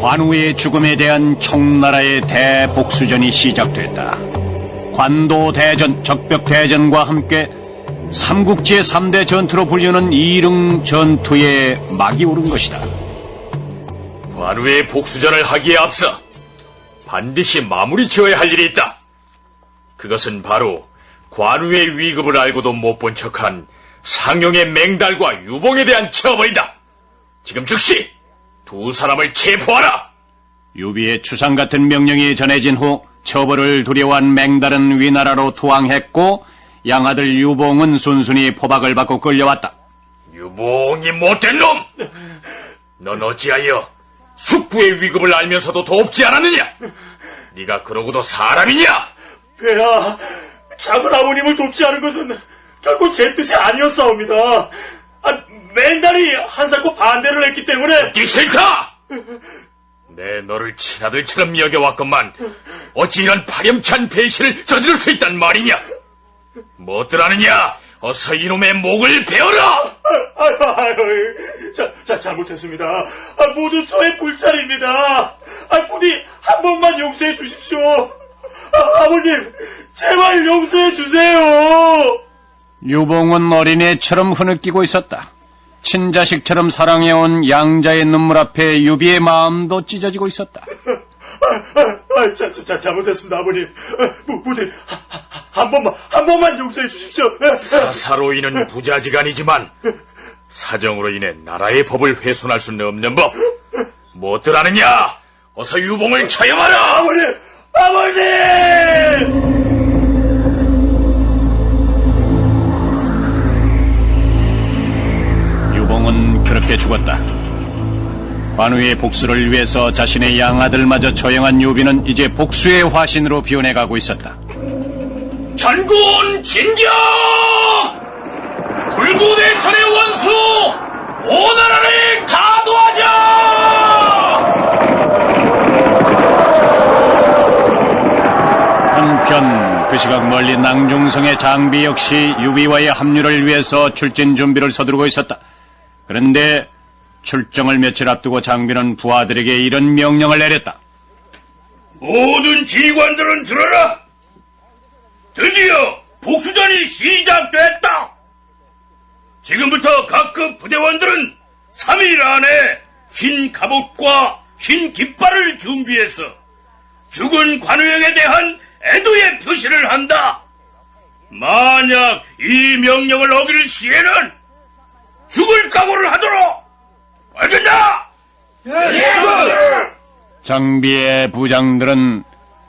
관우의 죽음에 대한 총나라의 대복수전이 시작됐다. 관도 대전, 적벽 대전과 함께 삼국지의 3대 전투로 불리는 이릉 전투에 막이 오른 것이다. 관우의 복수전을 하기에 앞서 반드시 마무리 지어야 할 일이 있다. 그것은 바로 관우의 위급을 알고도 못 본 척한 상용의 맹달과 유봉에 대한 처벌이다. 지금 즉시 두 사람을 체포하라. 유비의 추상 같은 명령이 전해진 후 처벌을 두려워한 맹달은 위나라로 투항했고 양아들 유봉은 순순히 포박을 받고 끌려왔다. 유봉이 못된 놈! 넌 어찌하여 숙부의 위급을 알면서도 돕지 않았느냐? 네가 그러고도 사람이냐? 배야, 작은 아버님을 돕지 않은 것은 결코 제 뜻이 아니었사옵니다. 아, 맹달이 한사코 반대를 했기 때문에 듣기 싫다! 내 너를 친아들처럼 여겨왔건만 어찌 이런 파렴치한 배신을 저지를 수 있단 말이냐? 뭐들 하느냐? 어서 이놈의 목을 베어라! 아유, 아유, 자, 자, 잘못했습니다. 아, 모두 저의 불찰입니다. 아, 부디 한 번만 용서해 주십시오. 아, 아버님, 제발 용서해 주세요. 유봉은 어린애처럼 흐느끼고 있었다. 친자식처럼 사랑해온 양자의 눈물 앞에 유비의 마음도 찢어지고 있었다. 아, 아, 자, 자, 자, 잘못했습니다, 아버님. 아, 부, 부디 한, 한 번만, 한 번만 용서해 주십시오. 사사로이는 부자지간이지만 사정으로 인해 나라의 법을 훼손할 수는 없는 법. 뭐들 하느냐? 어서 유봉을 처형하라! 아버님, 아버님! 그렇게 죽었다. 관우의 복수를 위해서 자신의 양아들마저 처형한 유비는 이제 복수의 화신으로 변해가고 있었다. 전군 진격! 불구대천의 원수 오나라를 가도하자! 한편 그 시각 멀리 낭중성의 장비 역시 유비와의 합류를 위해서 출진 준비를 서두르고 있었다. 그런데 출정을 며칠 앞두고 장비는 부하들에게 이런 명령을 내렸다. 모든 지휘관들은 들어라! 드디어 복수전이 시작됐다! 지금부터 각급 부대원들은 3일 안에 흰 갑옷과 흰 깃발을 준비해서 죽은 관우영에 대한 애도의 표시를 한다! 만약 이 명령을 어길 시에는 죽을 각오를 하도록! 알겠나? 장비의 부장들은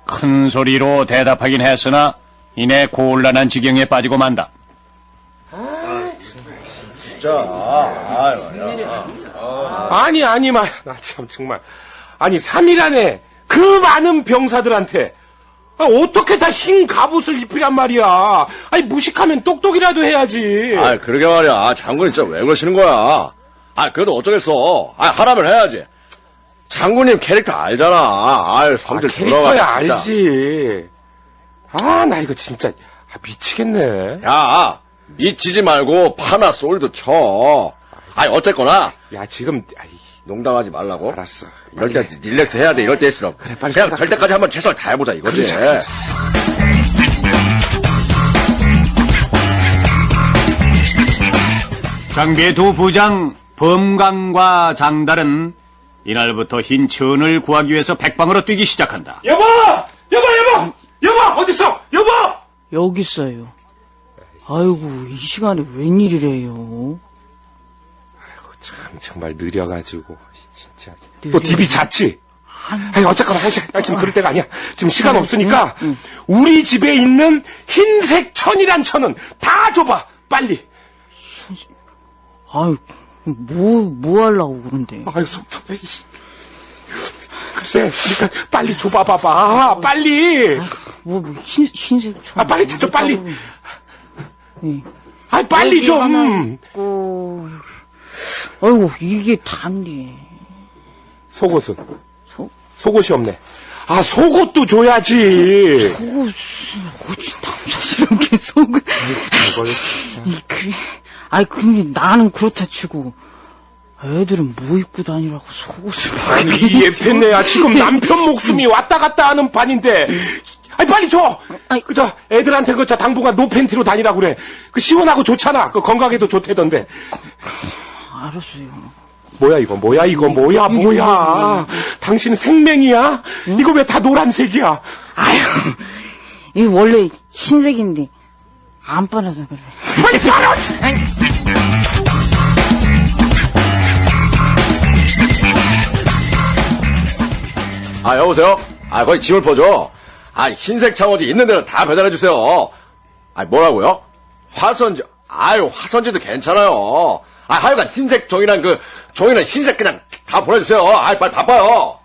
큰 소리로 대답하긴 했으나 이내 곤란한 지경에 빠지고 만다. 아니, 아니, 마, 나 참, 정말. 아니, 3일 안에 그 많은 병사들한테 아, 어떻게 다 흰 갑옷을 입히란 말이야. 아니, 무식하면 똑똑이라도 해야지. 아, 그러게 말이야. 아, 장군님 진짜 왜 그러시는 거야? 아, 그래도 어쩌겠어. 아, 하라면 해야지. 장군님 캐릭터 알잖아. 아, 아, 성질 캐릭터야 들어가, 진짜. 알지. 아, 나 이거 진짜 아, 미치겠네. 야, 미치지 말고 파나 솔도 쳐. 아니, 어쨌거나, 야, 지금, 아이, 농담하지 말라고. 알았어. 이럴 때 릴렉스 해야 돼, 이럴 때일수록. 그래, 빨리 그냥 생각해. 될 때까지 한번 최선을 다해보자, 이거지. 그러자. 장비의 두 부장 범강과 장달은 이날부터 흰 천을 구하기 위해서 백방으로 뛰기 시작한다. 여보! 여보, 여보! 여보! 어딨어? 여보! 여기 있어요. 아이고, 이 시간에 웬일이래요? 참, 정말 느려가지고, 진짜. 또 DB 잤지? 아니, 어쨌거나, 아니, 아니, 지금 그럴 때가 아니야. 지금 시간 없으니까, 응, 우리 집에 있는 흰색 천이란 천은 다 줘봐! 빨리! 아유, 뭐, 뭐 하려고 그런데. 아유, 속 터져. 글쎄, 그러니까 빨리 줘봐봐봐. 빨리! 뭐, 뭐 흰, 흰색 천. 아, 빨리 찾아, 빨리. 예. 아, 빨리 좀! 있고. 아이고, 이게 단데. 속옷은? 속? 속옷이 없네. 아, 속옷도 줘야지! 속옷, 어찌 남자스럽게 속을. 이걸 이, 그래. 아이, 근데 나는 그렇다 치고. 애들은 뭐 입고 다니라고 속옷을 막 아니, 이 예편네야 지금 남편 목숨이 왔다 갔다 하는 반인데. 아니, 빨리 줘! 아이. 그저 애들한테 그저 당분간 노 팬티로 다니라고 그래. 그 시원하고 좋잖아. 그 건강에도 좋대던데. 알았어요. 뭐야 이거 뭐야 이거 뭐야 뭐야 당신 생맹이야? 이거 왜 다 노란색이야? 아유, 이 원래 흰색인데 안 빨아서 그래. 빨리 빨아! 아, 여보세요? 아, 거기 짐을 퍼줘. 아, 흰색 창호지 있는 데는 다 배달해 주세요. 아, 뭐라고요? 화선지, 아유, 화선지도 괜찮아요. 아, 하여간 흰색 종이랑 그, 종이는 흰색 그냥 다 보내주세요. 아, 빨리 바빠요.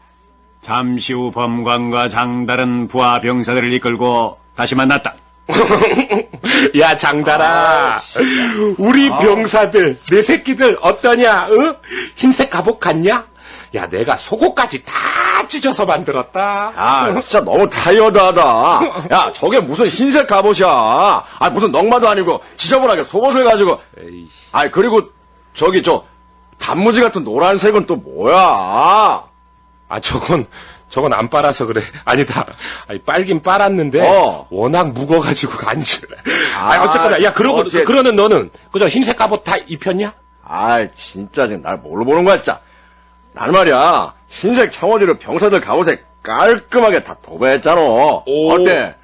잠시 후 범관과 장다른 부하 병사들을 이끌고 다시 만났다. 야 장달아 아. 우리 병사들 내 새끼들 어떠냐? 어? 흰색 갑옷 같냐? 야 내가 속옷까지 다 찢어서 만들었다. 아, 진짜 너무 타이어드하다. 야, 저게 무슨 흰색 갑옷이야. 아, 무슨 넝마도 아니고 지저분하게 속옷을 가지고. 아, 그리고 저기 저 단무지 같은 노란색은 또 뭐야? 아 저건 저건 안 빨아서 그래. 아니다. 아니 빨긴 빨았는데 어. 워낙 묵어가지고 안 줄. 아, 아, 어쨌거나 야 그러고 어째- 그러는 너는 그저 흰색 갑옷 다 입혔냐? 아, 진짜 지금 날 뭘로 보는 거야, 진짜. 나는 말이야, 흰색 청어지로 병사들 갑옷에 깔끔하게 다 도배했잖아. 오. 어때?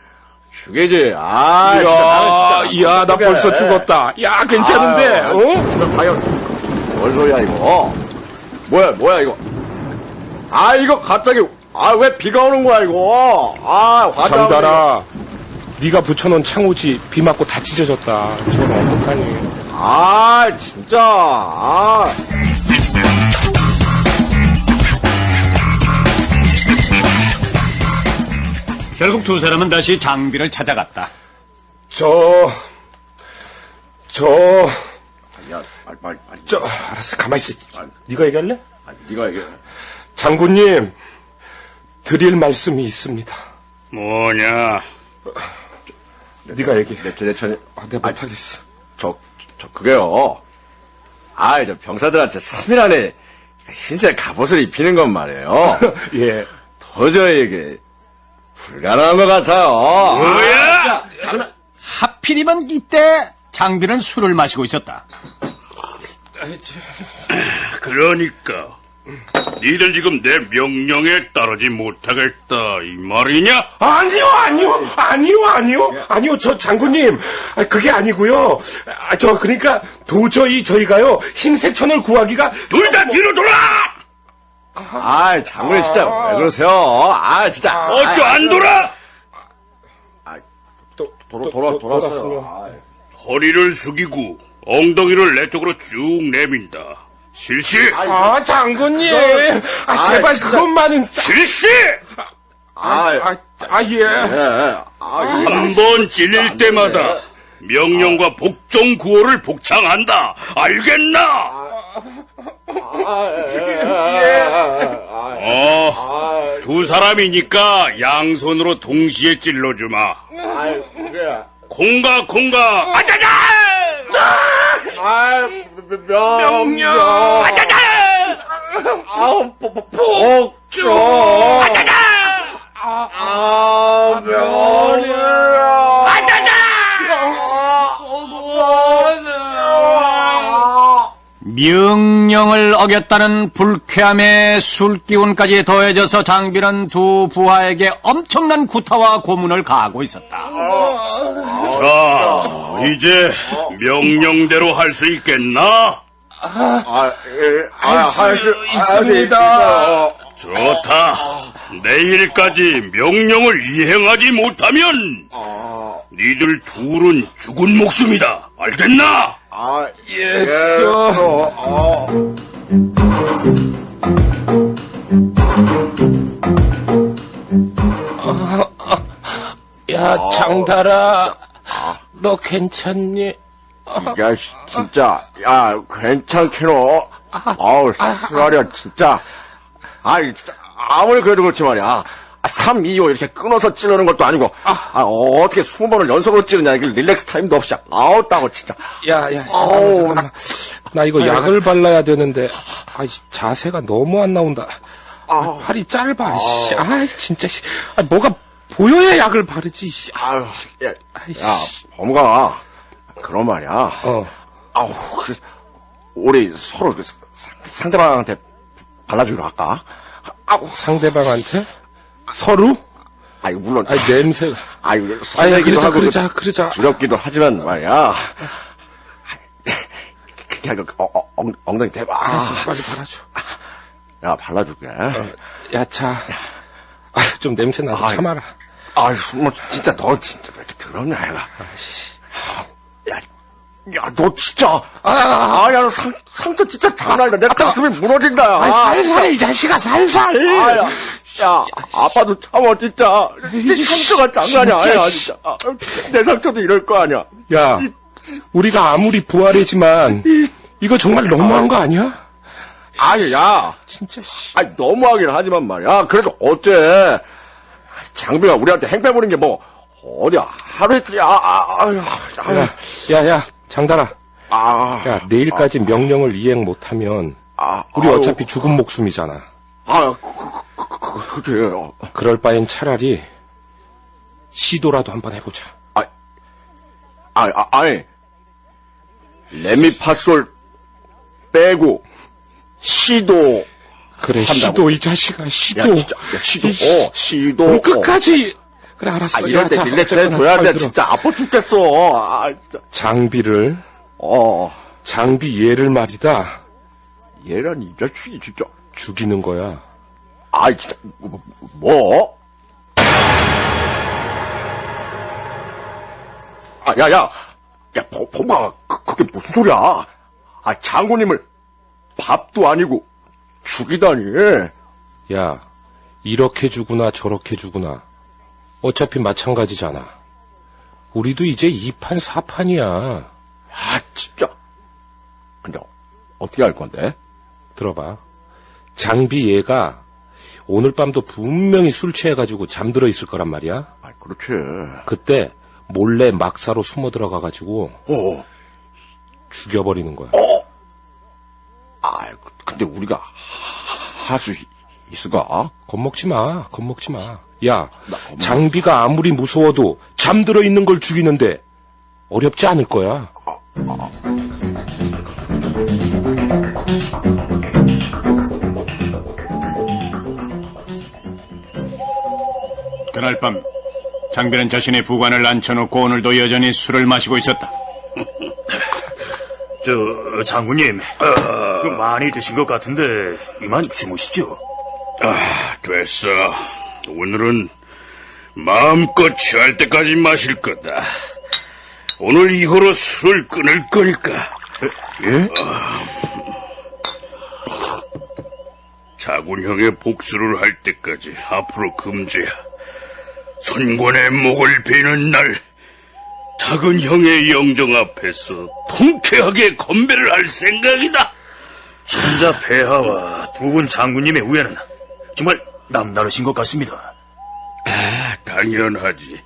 죽이지. 아, 진짜 나는 진짜. 야, 나. 벌써 죽었다. 야, 괜찮은데, 아유, 어? 진짜 타이어. 뭔 소리야, 이거? 뭐야, 뭐야, 이거? 아, 이거 갑자기, 아, 왜 비가 오는 거야, 이거? 아, 화장. 장달아, 네가 붙여놓은 창호지 비 맞고 다 찢어졌다. 저건 어떡하니? 아, 진짜. 아. 결국 두 사람은 다시 장비를 찾아갔다. 저, 저, 야, 빨리, 빨리, 빨리. 저, 알았어, 가만히 있어. 네가 얘기할래? 아, 네가 이게. 장군님, 드릴 말씀이 있습니다. 뭐냐? 네가 얘기해. 내, 내, 내, 내, 아, 내가 못하겠어. 저, 저, 그게요. 아, 저 병사들한테 3일 안에 흰색 갑옷을 입히는 건 말이에요. 예. 도저히 이게 불가능한 것 같아요. 뭐야? 하필이면 이때 장비는 술을 마시고 있었다. 그러니까 니들 지금 내 명령에 따르지 못하겠다 이 말이냐? 아니요, 아니요, 아니요, 아니요, 아니요, 저 장군님, 아, 그게 아니고요. 아, 저 그러니까 도저히 저희가요 흰색 천을 구하기가 둘 다 뒤로 돌아! 아, 장군님 진짜 왜 그러세요? 아, 진짜. 어쩌 안 돌아? 또 돌아, 돌아, 돌아서요. 돌았으면. 허리를 숙이고 엉덩이를 내 쪽으로 쭉 내민다. 실시! 아, 장군님, 아, 아, 제발 진짜. 그것만은. 실시! 아, 아, 아, 예. 예, 예. 아, 이거- 한번 찔릴 때마다 명령과 복종 구호를 복창한다. 알겠나? 아, 예, 예, 예. 아, 어, 두 사람이니까 양손으로 동시에 찔러주마. 아, 그게. 공가 공가 아자자! 아, 명령. 아자자! 아우, 복종. 아자자! 아, 명령. 아자자! 명령을 어겼다는 불쾌함에 술 기운까지 더해져서 장비는 두 부하에게 엄청난 구타와 고문을 가하고 있었다. 자, 이제 명령대로 할 수 있겠나? 아, 예, 아, 할 수 있습니다. 좋다. 내일까지 명령을 이행하지 못하면 니들 둘은 죽은 목숨이다. 알겠나? 아, 예, 어, 어. 야, 장달아, 너 괜찮니? 야, 씨, 진짜, 야, 괜찮게노? 아우, 쓰라려, 진짜. 아이, 진짜, 아무리 그래도 그렇지 말이야. 아, 3, 2, 5 이렇게 끊어서 찌르는 것도 아니고, 아, 어, 떻게 20번을 연속으로 찌르냐, 이게 릴렉스 타임도 없이, 아웃다고, 진짜. 야, 야, 아우, 잠깐만, 잠깐만. 나 이거 약을 발라야 되는데, 아, 자세가 너무 안 나온다. 아, 팔이 짧아, 씨. 아, 진짜, 씨. 아, 뭐가 보여야 약을 바르지, 씨. 아유, 야, 아이씨. 야, 범가, 그런 말이야. 어. 아우, 그, 우리 서로 그 상- 상대방한테 발라주기로 할까? 아우, 상대방한테? 서로? 아이, 물론, 아이, 냄새. 아이, 아이, 설레기도 그러자, 하고, 그러자, 그러자. 두렵기도 하지만 말이야. 그렇게 하고, 어, 어, 엉, 엉덩이 대봐. 알았어, 빨리 발라줘. 야, 발라줄게. 야, 자. 아, 좀 냄새 나도 아이. 참아라. 아유, 뭐, 진짜, 너 진짜 왜 이렇게 더럽냐, 얘가. 야, 야, 너 진짜. 아, 아, 아, 야, 너 상, 상처 진짜 장난 아니다. 내 가슴이 무너진다, 야. 아, 살살, 이 자식아, 살살. 아, 야, 야, 아빠도 참아, 진짜. 네 상처가 장난이 아니야, 진짜. 아, 내 상처도 이럴 거 아니야. 야, 우리가 아무리 부활이지만, 이거 정말 너무한 거 아니야? 아니, 야. 진짜, 씨. 아니, 너무하긴 하지만 말이야. 그래도 어째. 장비가 우리한테 행패 부린 게 뭐, 어디 하루 이틀이, 아, 아, 아유. 야, 야, 야, 장달아. 아. 야, 내일까지 명령을 이행 못하면, 아, 우리 아유. 어차피 죽은 목숨이잖아. 아, 그, 그, 그. 어. 그럴 바엔 차라리, 시도라도 한번 해보자. 아, 아, 아니. 레미파솔 빼고, 시도. 그래, 한다고. 시도, 이 자식아, 시도. 야, 진짜, 야, 시도. 이 씨. 어, 시도. 그럼 끝까지. 그래, 알았어. 아, 이럴 야, 때 해줘야 잘 돼. 들어. 진짜 아파 죽겠어. 아, 진짜. 장비를, 어, 장비 얘를 말이다. 얘란 이 자식이 진짜. 죽이는 거야. 아이, 진짜, 뭐? 뭐? 아, 야, 야, 야, 범, 범가, 그, 그게 무슨 소리야? 아, 장군님을 밥도 아니고 죽이다니. 야, 이렇게 주구나 저렇게 주구나. 어차피 마찬가지잖아. 우리도 이제 2판 4판이야. 아, 진짜. 근데 어떻게 할 건데? 들어봐. 장비 얘가 오늘 밤도 분명히 술 취해가지고 잠들어 있을 거란 말이야. 아, 그렇지. 그때 몰래 막사로 숨어 들어가가지고 어, 죽여버리는 거야. 아, 근데 우리가 할 수 있을까? 겁먹지 마, 겁먹지 마. 야, 나 겁먹- 장비가 아무리 무서워도 잠들어 있는 걸 죽이는데 어렵지 않을 거야. 그날 밤 장비는 자신의 부관을 앉혀놓고 오늘도 여전히 술을 마시고 있었다. 저, 장군님. 그 많이 드신 것 같은데, 이만 주무시죠. 아, 됐어. 오늘은 마음껏 취할 때까지 마실 거다. 오늘 이후로 술을 끊을 거니까. 예? 자군 형의 복수를 할 때까지 앞으로 금지야. 손권의 목을 베는 날, 작은 형의 영정 앞에서 통쾌하게 건배를 할 생각이다. 천자 폐하와 두 분 장군님의 우애는 정말 남다르신 것 같습니다. 당연하지.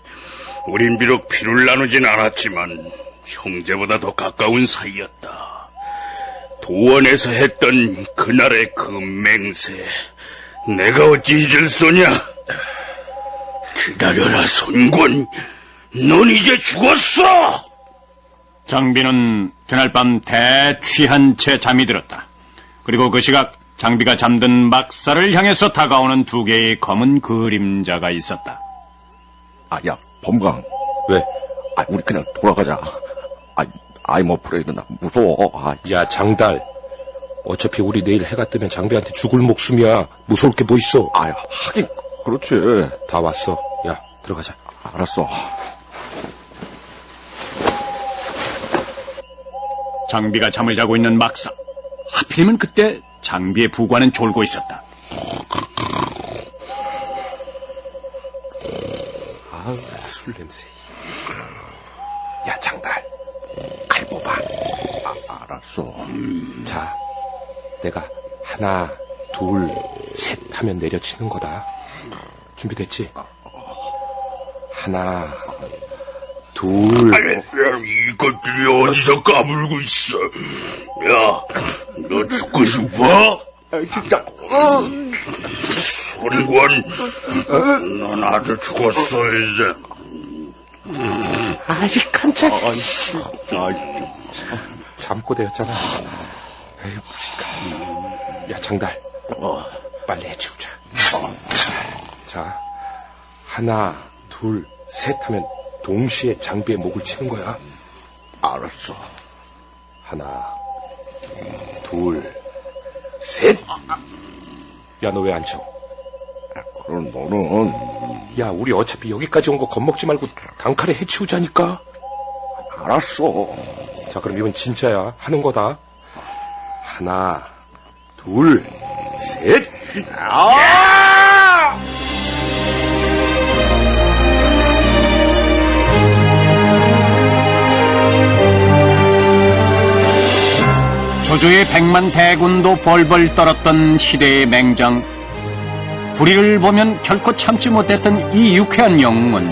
우린 비록 피를 나누진 않았지만 형제보다 더 가까운 사이였다. 도원에서 했던 그날의 그 맹세, 내가 어찌 잊을 소냐? 기다려라, 손권. 넌 이제 죽었어! 장비는 그날 밤 대취한 채 잠이 들었다. 그리고 그 시각 장비가 잠든 막사를 향해서 다가오는 두 개의 검은 그림자가 있었다. 아, 야, 범강. 왜? 아, 우리 그냥 돌아가자. 아, 아이, 뭐, 프레이드, 나 무서워. 아, 야, 장달. 어차피 우리 내일 해가 뜨면 장비한테 죽을 목숨이야. 무서울 게 뭐 있어. 아, 하긴, 그렇지. 다 왔어. 야, 들어가자. 알았어. 장비가 잠을 자고 있는 막사. 하필이면 그때 장비의 부관은 졸고 있었다. 아우, 술 냄새. 야, 장달. 칼 뽑아. 알았어. 자, 내가 하나, 둘, 셋 하면 내려치는 거다. 준비됐지? 하나, 둘, 아니, 야, 이것들이 어디서 까불고 있어? 야, 너 죽고 싶어? 진짜. 소리관, 넌 아주 죽었어, 이제. 아이, 깜짝 아, 잠꼬대였잖아. 에이, 무식한. 야, 장달. 빨리 해치우자. 자, 하나, 둘, 셋 하면 동시에 장비에 목을 치는 거야. 알았어. 하나, 둘, 셋! 야, 너 왜 안 쳐? 그럼 너는 야, 우리 어차피 여기까지 온 거 겁먹지 말고 단칼에 해치우자니까. 알았어. 자, 그럼 이건 진짜야. 하는 거다. 하나, 둘, 셋! 아! 조조의 백만 대군도 벌벌 떨었던 시대의 맹장. 불의를 보면 결코 참지 못했던 이 유쾌한 영웅은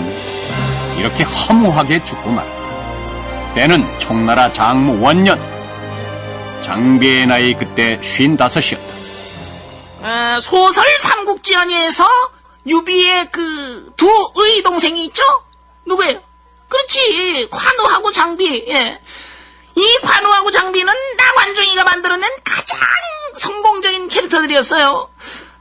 이렇게 허무하게 죽고 말았다. 때는 총나라 장무 원년. 장비의 나이 그때 쉰다섯이었다. 어, 소설 삼국지연의에서 유비의 그 두 의동생이 있죠? 누구예요? 그렇지 관우하고 장비. 예. 이 관우하고 장비는 나관중이가 만들어낸 가장 성공적인 캐릭터들이었어요.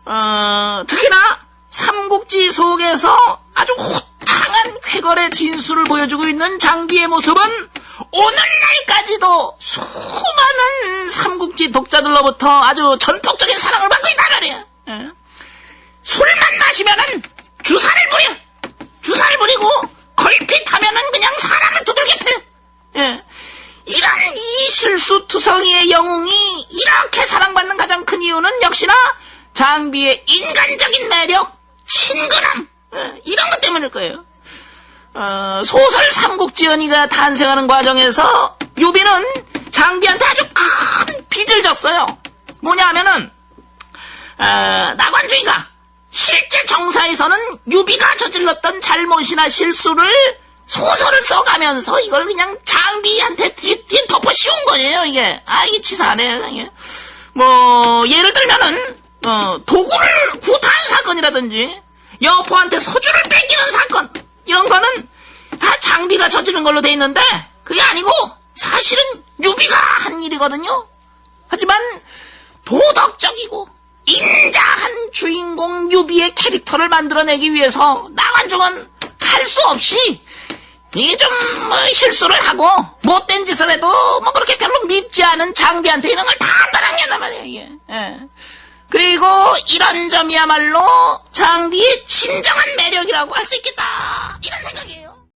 어, 특히나 삼국지 속에서 아주 호탕한 쾌거의 진수를 보여주고 있는 장비의 모습은 오늘날까지도 수많은 삼국지 독자들로부터 아주 전폭적인 사랑을 받고 있단 말이야. 예. 술만 마시면은 주사를 부려. 주사를 부리고 걸핏하면은 그냥 사람을 두들겨 패. 예. 이런 이 실수투성이의 영웅이 이렇게 사랑받는 가장 큰 이유는 역시나 장비의 인간적인 매력, 친근함 예, 이런 것 때문일 거예요. 어, 소설 삼국지연이가 탄생하는 과정에서 유비는 장비한테 아주 큰 빚을 졌어요. 뭐냐 하면은 어, 나관주의가 실제 정사에서는 유비가 저질렀던 잘못이나 실수를 소설을 써가면서 이걸 그냥 장비한테 뒤, 뒤에 덮어 씌운 거예요, 이게. 아, 이게 치사하네, 이게. 뭐, 예를 들면은, 어, 도구를 구타한 사건이라든지, 여포한테 소주를 뺏기는 사건, 이런 거는 다 장비가 저지른 걸로 돼 있는데, 그게 아니고, 사실은 유비가 한 일이거든요. 하지만, 도덕적이고, 인자한 주인공 유비의 캐릭터를 만들어내기 위해서, 나관중은 할 수 없이, 이게 좀, 뭐, 실수를 하고, 못된 짓을 해도, 뭐, 그렇게 별로 밉지 않은 장비한테 이런 걸 다 떠넘겼단 말이에요. 예. 그리고, 이런 점이야말로, 장비의 진정한 매력이라고 할 수 있겠다. 이런 생각이에요.